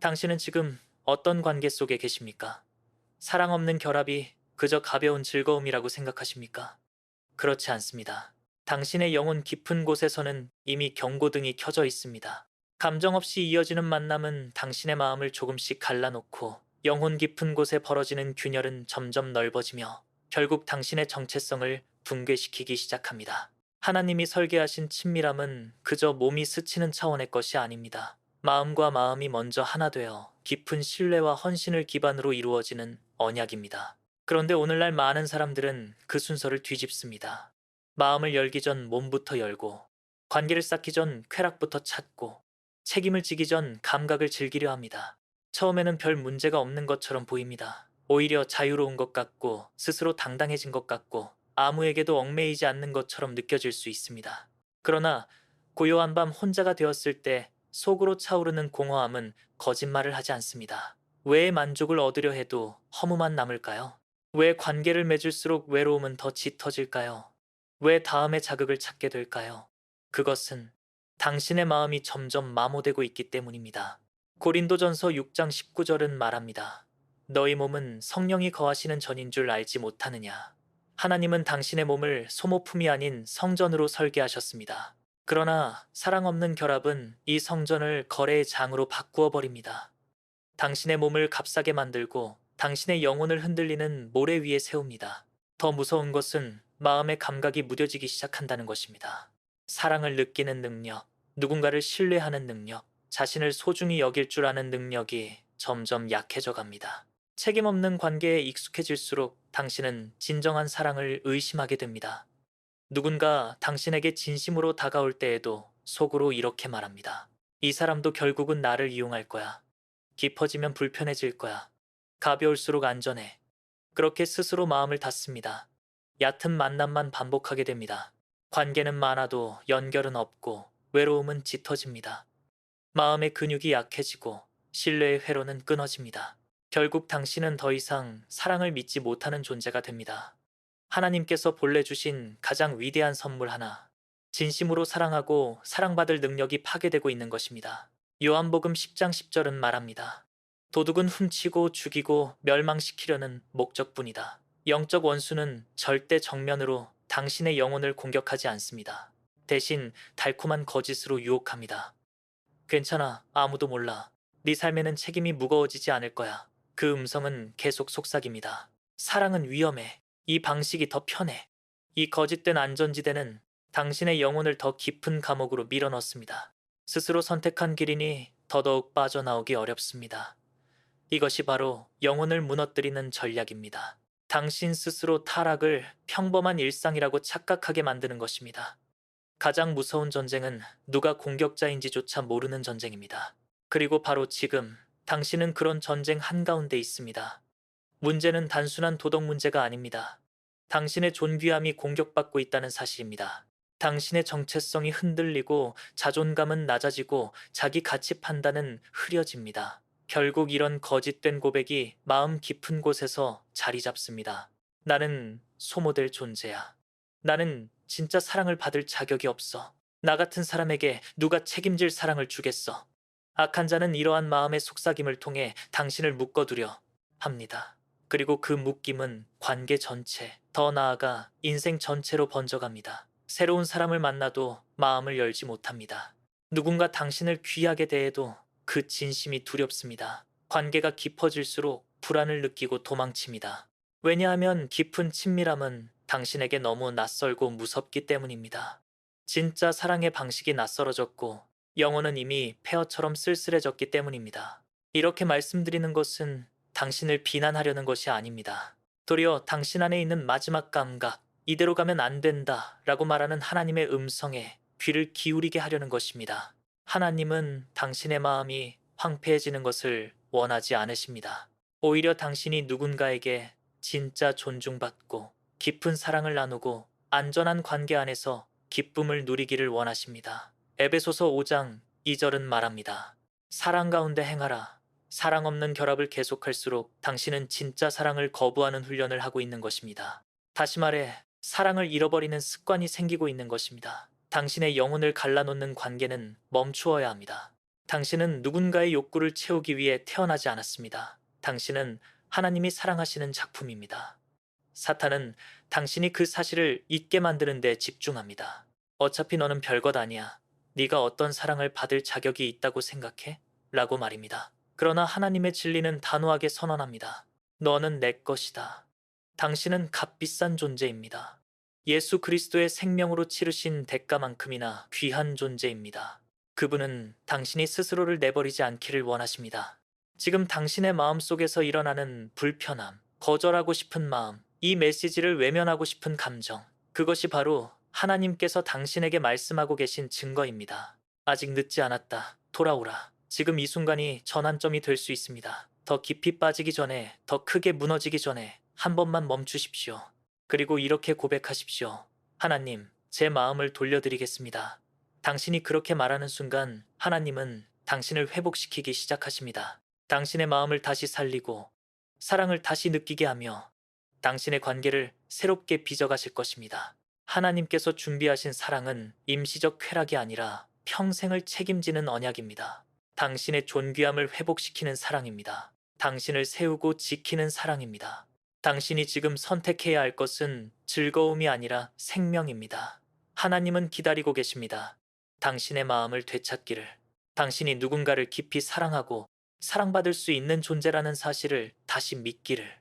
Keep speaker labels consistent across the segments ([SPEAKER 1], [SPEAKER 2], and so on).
[SPEAKER 1] 당신은 지금 어떤 관계 속에 계십니까? 사랑 없는 결합이 그저 가벼운 즐거움이라고 생각하십니까? 그렇지 않습니다. 당신의 영혼 깊은 곳에서는 이미 경고등이 켜져 있습니다. 감정 없이 이어지는 만남은 당신의 마음을 조금씩 갈라놓고 영혼 깊은 곳에 벌어지는 균열은 점점 넓어지며 결국 당신의 정체성을 붕괴시키기 시작합니다. 하나님이 설계하신 친밀함은 그저 몸이 스치는 차원의 것이 아닙니다. 마음과 마음이 먼저 하나 되어 깊은 신뢰와 헌신을 기반으로 이루어지는 언약입니다. 그런데 오늘날 많은 사람들은 그 순서를 뒤집습니다. 마음을 열기 전 몸부터 열고, 관계를 쌓기 전 쾌락부터 찾고, 책임을 지기 전 감각을 즐기려 합니다. 처음에는 별 문제가 없는 것처럼 보입니다. 오히려 자유로운 것 같고, 스스로 당당해진 것 같고, 아무에게도 얽매이지 않는 것처럼 느껴질 수 있습니다. 그러나 고요한 밤 혼자가 되었을 때 속으로 차오르는 공허함은 거짓말을 하지 않습니다. 왜 만족을 얻으려 해도 허무만 남을까요? 왜 관계를 맺을수록 외로움은 더 짙어질까요? 왜 다음에 자극을 찾게 될까요? 그것은 당신의 마음이 점점 마모되고 있기 때문입니다. 고린도전서 6장 19절은 말합니다. 너희 몸은 성령이 거하시는 전인 줄 알지 못하느냐. 하나님은 당신의 몸을 소모품이 아닌 성전으로 설계하셨습니다. 그러나 사랑 없는 결합은 이 성전을 거래의 장으로 바꾸어 버립니다. 당신의 몸을 값싸게 만들고 당신의 영혼을 흔들리는 모래 위에 세웁니다. 더 무서운 것은 마음의 감각이 무뎌지기 시작한다는 것입니다. 사랑을 느끼는 능력, 누군가를 신뢰하는 능력, 자신을 소중히 여길 줄 아는 능력이 점점 약해져 갑니다. 책임 없는 관계에 익숙해질수록 당신은 진정한 사랑을 의심하게 됩니다. 누군가 당신에게 진심으로 다가올 때에도 속으로 이렇게 말합니다. 이 사람도 결국은 나를 이용할 거야. 깊어지면 불편해질 거야. 가벼울수록 안전해. 그렇게 스스로 마음을 닫습니다. 얕은 만남만 반복하게 됩니다. 관계는 많아도 연결은 없고 외로움은 짙어집니다. 마음의 근육이 약해지고 신뢰의 회로는 끊어집니다. 결국 당신은 더 이상 사랑을 믿지 못하는 존재가 됩니다. 하나님께서 본래 주신 가장 위대한 선물 하나, 진심으로 사랑하고 사랑받을 능력이 파괴되고 있는 것입니다. 요한복음 10장 10절은 말합니다. 도둑은 훔치고 죽이고 멸망시키려는 목적뿐이다. 영적 원수는 절대 정면으로 당신의 영혼을 공격하지 않습니다. 대신 달콤한 거짓으로 유혹합니다. 괜찮아, 아무도 몰라. 네 삶에는 책임이 무거워지지 않을 거야. 그 음성은 계속 속삭입니다. 사랑은 위험해. 이 방식이 더 편해. 이 거짓된 안전지대는 당신의 영혼을 더 깊은 감옥으로 밀어넣습니다. 스스로 선택한 길이니 더더욱 빠져나오기 어렵습니다. 이것이 바로 영혼을 무너뜨리는 전략입니다. 당신 스스로 타락을 평범한 일상이라고 착각하게 만드는 것입니다. 가장 무서운 전쟁은 누가 공격자인지조차 모르는 전쟁입니다. 그리고 바로 지금 당신은 그런 전쟁 한가운데 있습니다. 문제는 단순한 도덕 문제가 아닙니다. 당신의 존귀함이 공격받고 있다는 사실입니다. 당신의 정체성이 흔들리고 자존감은 낮아지고 자기 가치 판단은 흐려집니다. 결국 이런 거짓된 고백이 마음 깊은 곳에서 자리 잡습니다. 나는 소모될 존재야. 나는 진짜 사랑을 받을 자격이 없어. 나 같은 사람에게 누가 책임질 사랑을 주겠어. 악한 자는 이러한 마음의 속삭임을 통해 당신을 묶어두려 합니다. 그리고 그 묶임은 관계 전체, 더 나아가 인생 전체로 번져갑니다. 새로운 사람을 만나도 마음을 열지 못합니다. 누군가 당신을 귀하게 대해도 그 진심이 두렵습니다. 관계가 깊어질수록 불안을 느끼고 도망칩니다. 왜냐하면 깊은 친밀함은 당신에게 너무 낯설고 무섭기 때문입니다. 진짜 사랑의 방식이 낯설어졌고 영혼은 이미 폐허처럼 쓸쓸해졌기 때문입니다. 이렇게 말씀드리는 것은 당신을 비난하려는 것이 아닙니다. 도리어 당신 안에 있는 마지막 감각, 이대로 가면 안 된다 라고 말하는 하나님의 음성에 귀를 기울이게 하려는 것입니다. 하나님은 당신의 마음이 황폐해지는 것을 원하지 않으십니다. 오히려 당신이 누군가에게 진짜 존중받고 깊은 사랑을 나누고 안전한 관계 안에서 기쁨을 누리기를 원하십니다. 에베소서 5장 2절은 말합니다. 사랑 가운데 행하라. 사랑 없는 결합을 계속할수록 당신은 진짜 사랑을 거부하는 훈련을 하고 있는 것입니다. 다시 말해, 사랑을 잃어버리는 습관이 생기고 있는 것입니다. 당신의 영혼을 갈라놓는 관계는 멈추어야 합니다. 당신은 누군가의 욕구를 채우기 위해 태어나지 않았습니다. 당신은 하나님이 사랑하시는 작품입니다. 사탄은 당신이 그 사실을 잊게 만드는 데 집중합니다. 어차피 너는 별것 아니야. 네가 어떤 사랑을 받을 자격이 있다고 생각해? 라고 말입니다. 그러나 하나님의 진리는 단호하게 선언합니다. 너는 내 것이다. 당신은 값비싼 존재입니다. 예수 그리스도의 생명으로 치르신 대가만큼이나 귀한 존재입니다. 그분은 당신이 스스로를 내버리지 않기를 원하십니다. 지금 당신의 마음 속에서 일어나는 불편함, 거절하고 싶은 마음, 이 메시지를 외면하고 싶은 감정, 그것이 바로 하나님께서 당신에게 말씀하고 계신 증거입니다. 아직 늦지 않았다. 돌아오라. 지금 이 순간이 전환점이 될 수 있습니다. 더 깊이 빠지기 전에, 더 크게 무너지기 전에 한 번만 멈추십시오. 그리고 이렇게 고백하십시오. 하나님, 제 마음을 돌려드리겠습니다. 당신이 그렇게 말하는 순간 하나님은 당신을 회복시키기 시작하십니다. 당신의 마음을 다시 살리고 사랑을 다시 느끼게 하며 당신의 관계를 새롭게 빚어가실 것입니다. 하나님께서 준비하신 사랑은 임시적 쾌락이 아니라 평생을 책임지는 언약입니다. 당신의 존귀함을 회복시키는 사랑입니다. 당신을 세우고 지키는 사랑입니다. 당신이 지금 선택해야 할 것은 즐거움이 아니라 생명입니다. 하나님은 기다리고 계십니다. 당신의 마음을 되찾기를, 당신이 누군가를 깊이 사랑하고 사랑받을 수 있는 존재라는 사실을 다시 믿기를,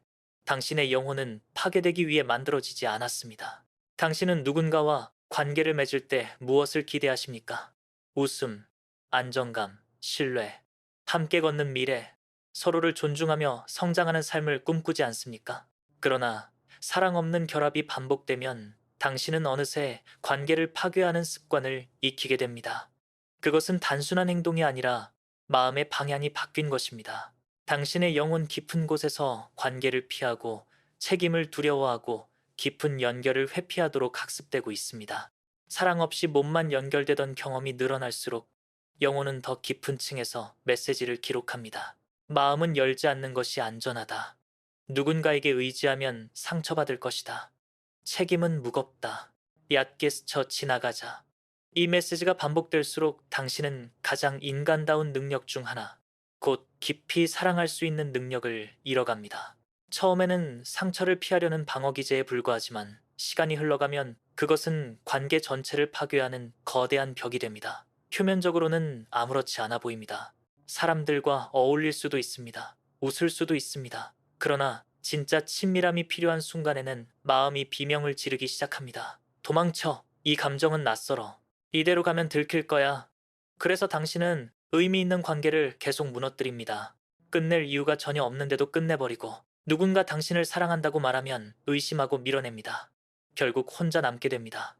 [SPEAKER 1] 당신의 영혼은 파괴되기 위해 만들어지지 않았습니다. 당신은 누군가와 관계를 맺을 때 무엇을 기대하십니까? 웃음, 안정감, 신뢰, 함께 걷는 미래, 서로를 존중하며 성장하는 삶을 꿈꾸지 않습니까? 그러나 사랑 없는 결합이 반복되면 당신은 어느새 관계를 파괴하는 습관을 익히게 됩니다. 그것은 단순한 행동이 아니라 마음의 방향이 바뀐 것입니다. 당신의 영혼 깊은 곳에서 관계를 피하고 책임을 두려워하고 깊은 연결을 회피하도록 학습되고 있습니다. 사랑 없이 몸만 연결되던 경험이 늘어날수록 영혼은 더 깊은 층에서 메시지를 기록합니다. 마음은 열지 않는 것이 안전하다. 누군가에게 의지하면 상처받을 것이다. 책임은 무겁다. 얕게 스쳐 지나가자. 이 메시지가 반복될수록 당신은 가장 인간다운 능력 중 하나, 곧 깊이 사랑할 수 있는 능력을 잃어갑니다. 처음에는 상처를 피하려는 방어 기제에 불과하지만 시간이 흘러가면 그것은 관계 전체를 파괴하는 거대한 벽이 됩니다. 표면적으로는 아무렇지 않아 보입니다. 사람들과 어울릴 수도 있습니다. 웃을 수도 있습니다. 그러나 진짜 친밀함이 필요한 순간에는 마음이 비명을 지르기 시작합니다. 도망쳐. 이 감정은 낯설어. 이대로 가면 들킬 거야. 그래서 당신은 의미 있는 관계를 계속 무너뜨립니다. 끝낼 이유가 전혀 없는데도 끝내버리고 누군가 당신을 사랑한다고 말하면 의심하고 밀어냅니다. 결국 혼자 남게 됩니다.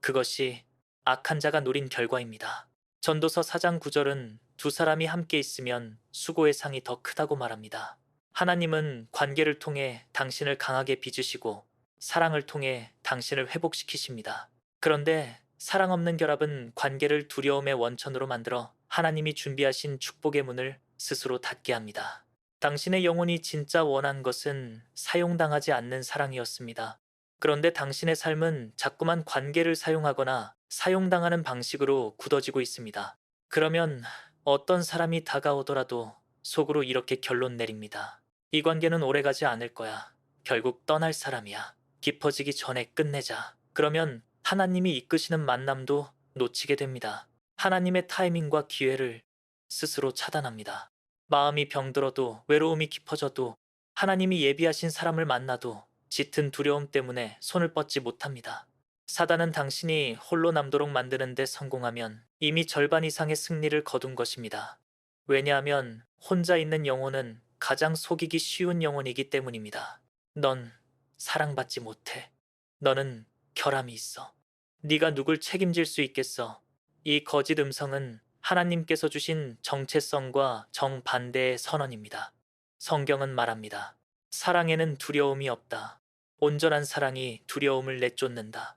[SPEAKER 1] 그것이 악한 자가 노린 결과입니다. 전도서 4장 9절은 두 사람이 함께 있으면 수고의 상이 더 크다고 말합니다. 하나님은 관계를 통해 당신을 강하게 빚으시고 사랑을 통해 당신을 회복시키십니다. 그런데 사랑 없는 결합은 관계를 두려움의 원천으로 만들어 하나님이 준비하신 축복의 문을 스스로 닫게 합니다. 당신의 영혼이 진짜 원한 것은 사용당하지 않는 사랑이었습니다. 그런데 당신의 삶은 자꾸만 관계를 사용하거나 사용당하는 방식으로 굳어지고 있습니다. 그러면 어떤 사람이 다가오더라도 속으로 이렇게 결론 내립니다. 이 관계는 오래가지 않을 거야. 결국 떠날 사람이야. 깊어지기 전에 끝내자. 그러면 하나님이 이끄시는 만남도 놓치게 됩니다. 하나님의 타이밍과 기회를 스스로 차단합니다. 마음이 병들어도 외로움이 깊어져도 하나님이 예비하신 사람을 만나도 짙은 두려움 때문에 손을 뻗지 못합니다. 사단은 당신이 홀로 남도록 만드는데 성공하면 이미 절반 이상의 승리를 거둔 것입니다. 왜냐하면 혼자 있는 영혼은 가장 속이기 쉬운 영혼이기 때문입니다. 넌 사랑받지 못해. 너는 결함이 있어. 네가 누굴 책임질 수 있겠어. 이 거짓 음성은 하나님께서 주신 정체성과 정반대의 선언입니다. 성경은 말합니다. 사랑에는 두려움이 없다. 온전한 사랑이 두려움을 내쫓는다.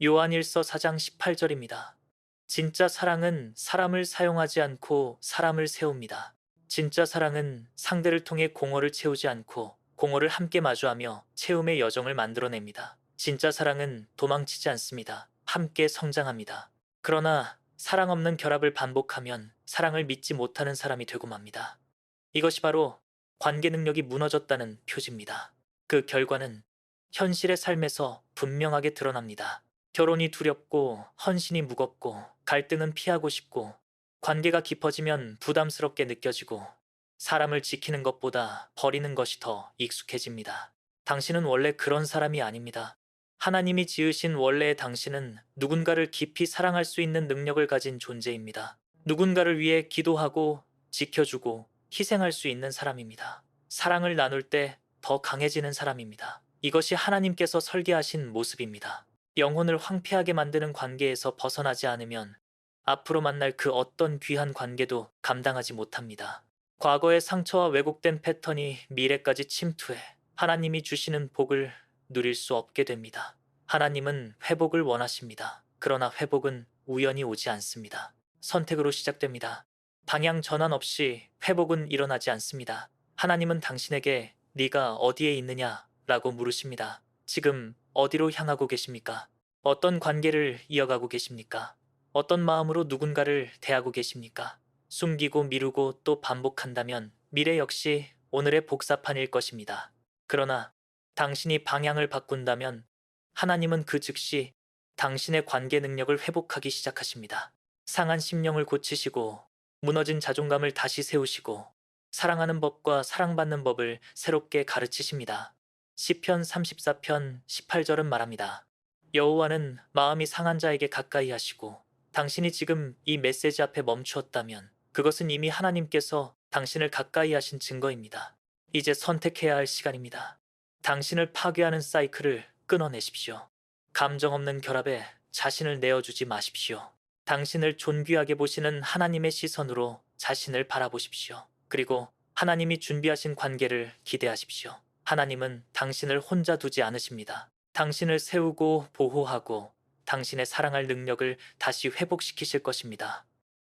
[SPEAKER 1] 요한일서 4장 18절입니다. 진짜 사랑은 사람을 사용하지 않고 사람을 세웁니다. 진짜 사랑은 상대를 통해 공허를 채우지 않고 공허를 함께 마주하며 채움의 여정을 만들어냅니다. 진짜 사랑은 도망치지 않습니다. 함께 성장합니다. 그러나 사랑 없는 결합을 반복하면 사랑을 믿지 못하는 사람이 되고 맙니다. 이것이 바로 관계 능력이 무너졌다는 표지입니다. 그 결과는 현실의 삶에서 분명하게 드러납니다. 결혼이 두렵고 헌신이 무겁고 갈등은 피하고 싶고 관계가 깊어지면 부담스럽게 느껴지고 사람을 지키는 것보다 버리는 것이 더 익숙해집니다. 당신은 원래 그런 사람이 아닙니다. 하나님이 지으신 원래의 당신은 누군가를 깊이 사랑할 수 있는 능력을 가진 존재입니다. 누군가를 위해 기도하고 지켜주고 희생할 수 있는 사람입니다. 사랑을 나눌 때 더 강해지는 사람입니다. 이것이 하나님께서 설계하신 모습입니다. 영혼을 황폐하게 만드는 관계에서 벗어나지 않으면 앞으로 만날 그 어떤 귀한 관계도 감당하지 못합니다. 과거의 상처와 왜곡된 패턴이 미래까지 침투해 하나님이 주시는 복을 누릴 수 없게 됩니다. 하나님은 회복을 원하십니다. 그러나 회복은 우연히 오지 않습니다. 선택으로 시작됩니다. 방향 전환 없이 회복은 일어나지 않습니다. 하나님은 당신에게 네가 어디에 있느냐 라고 물으십니다. 지금 어디로 향하고 계십니까? 어떤 관계를 이어가고 계십니까? 어떤 마음으로 누군가를 대하고 계십니까? 숨기고 미루고 또 반복한다면 미래 역시 오늘의 복사판일 것입니다. 그러나 당신이 방향을 바꾼다면 하나님은 그 즉시 당신의 관계 능력을 회복하기 시작하십니다. 상한 심령을 고치시고 무너진 자존감을 다시 세우시고 사랑하는 법과 사랑받는 법을 새롭게 가르치십니다. 시편 34편 18절은 말합니다. 여호와는 마음이 상한 자에게 가까이 하시고 당신이 지금 이 메시지 앞에 멈추었다면 그것은 이미 하나님께서 당신을 가까이 하신 증거입니다. 이제 선택해야 할 시간입니다. 당신을 파괴하는 사이클을 끊어내십시오. 감정 없는 결합에 자신을 내어주지 마십시오. 당신을 존귀하게 보시는 하나님의 시선으로 자신을 바라보십시오. 그리고 하나님이 준비하신 관계를 기대하십시오. 하나님은 당신을 혼자 두지 않으십니다. 당신을 세우고 보호하고 당신의 사랑할 능력을 다시 회복시키실 것입니다.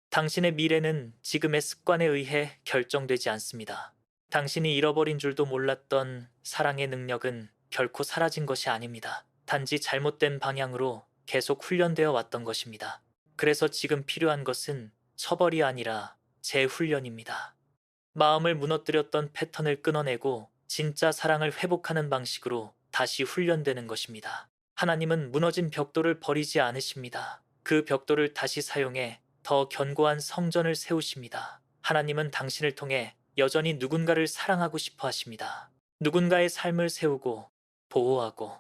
[SPEAKER 1] 당신의 미래는 지금의 습관에 의해 결정되지 않습니다. 당신이 잃어버린 줄도 몰랐던 사랑의 능력은 결코 사라진 것이 아닙니다. 단지 잘못된 방향으로 계속 훈련되어 왔던 것입니다. 그래서 지금 필요한 것은 처벌이 아니라 재훈련입니다. 마음을 무너뜨렸던 패턴을 끊어내고 진짜 사랑을 회복하는 방식으로 다시 훈련되는 것입니다. 하나님은 무너진 벽돌을 버리지 않으십니다. 그 벽돌을 다시 사용해 더 견고한 성전을 세우십니다. 하나님은 당신을 통해 여전히 누군가를 사랑하고 싶어 하십니다. 누군가의 삶을 세우고 보호하고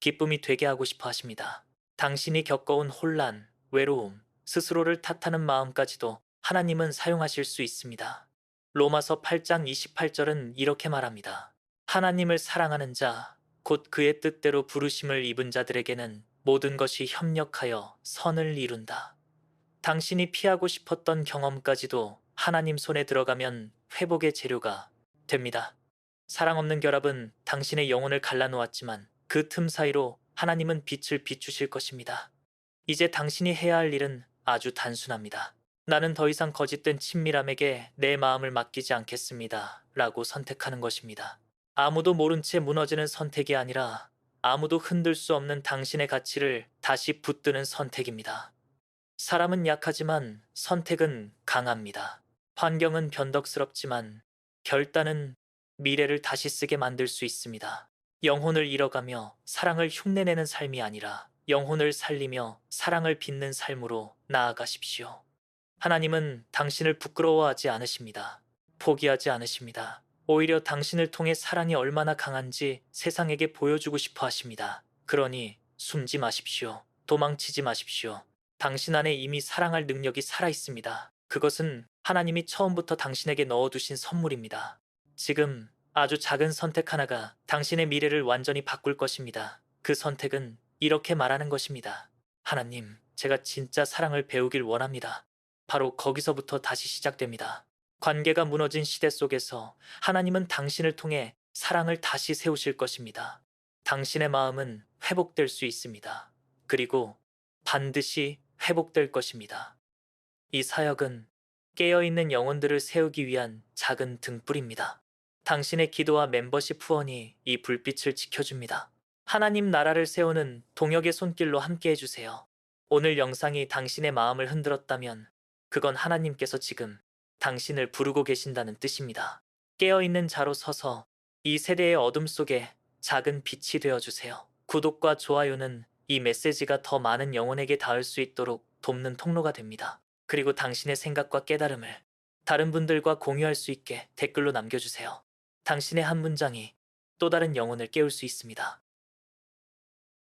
[SPEAKER 1] 기쁨이 되게 하고 싶어 하십니다. 당신이 겪어온 혼란, 외로움, 스스로를 탓하는 마음까지도 하나님은 사용하실 수 있습니다. 로마서 8장 28절은 이렇게 말합니다. 하나님을 사랑하는 자, 곧 그의 뜻대로 부르심을 입은 자들에게는 모든 것이 협력하여 선을 이룬다. 당신이 피하고 싶었던 경험까지도 하나님 손에 들어가면 회복의 재료가 됩니다. 사랑 없는 결합은 당신의 영혼을 갈라놓았지만 그 틈 사이로 하나님은 빛을 비추실 것입니다. 이제 당신이 해야 할 일은 아주 단순합니다. 나는 더 이상 거짓된 친밀함에게 내 마음을 맡기지 않겠습니다. 라고 선택하는 것입니다. 아무도 모른 채 무너지는 선택이 아니라 아무도 흔들 수 없는 당신의 가치를 다시 붙드는 선택입니다. 사람은 약하지만 선택은 강합니다. 환경은 변덕스럽지만 결단은 미래를 다시 쓰게 만들 수 있습니다. 영혼을 잃어가며 사랑을 흉내내는 삶이 아니라 영혼을 살리며 사랑을 빚는 삶으로 나아가십시오. 하나님은 당신을 부끄러워하지 않으십니다. 포기하지 않으십니다. 오히려 당신을 통해 사랑이 얼마나 강한지 세상에게 보여주고 싶어 하십니다. 그러니 숨지 마십시오. 도망치지 마십시오. 당신 안에 이미 사랑할 능력이 살아 있습니다. 그것은 하나님이 처음부터 당신에게 넣어두신 선물입니다. 지금 아주 작은 선택 하나가 당신의 미래를 완전히 바꿀 것입니다. 그 선택은 이렇게 말하는 것입니다. 하나님, 제가 진짜 사랑을 배우길 원합니다. 바로 거기서부터 다시 시작됩니다. 관계가 무너진 시대 속에서 하나님은 당신을 통해 사랑을 다시 세우실 것입니다. 당신의 마음은 회복될 수 있습니다. 그리고 반드시 회복될 것입니다. 이 사역은 깨어있는 영혼들을 세우기 위한 작은 등불입니다. 당신의 기도와 멤버십 후원이 이 불빛을 지켜줍니다. 하나님 나라를 세우는 동역의 손길로 함께 해주세요. 오늘 영상이 당신의 마음을 흔들었다면 그건 하나님께서 지금 당신을 부르고 계신다는 뜻입니다. 깨어있는 자로 서서 이 세대의 어둠 속에 작은 빛이 되어주세요. 구독과 좋아요는 이 메시지가 더 많은 영혼에게 닿을 수 있도록 돕는 통로가 됩니다. 그리고 당신의 생각과 깨달음을 다른 분들과 공유할 수 있게 댓글로 남겨주세요. 당신의 한 문장이 또 다른 영혼을 깨울 수 있습니다.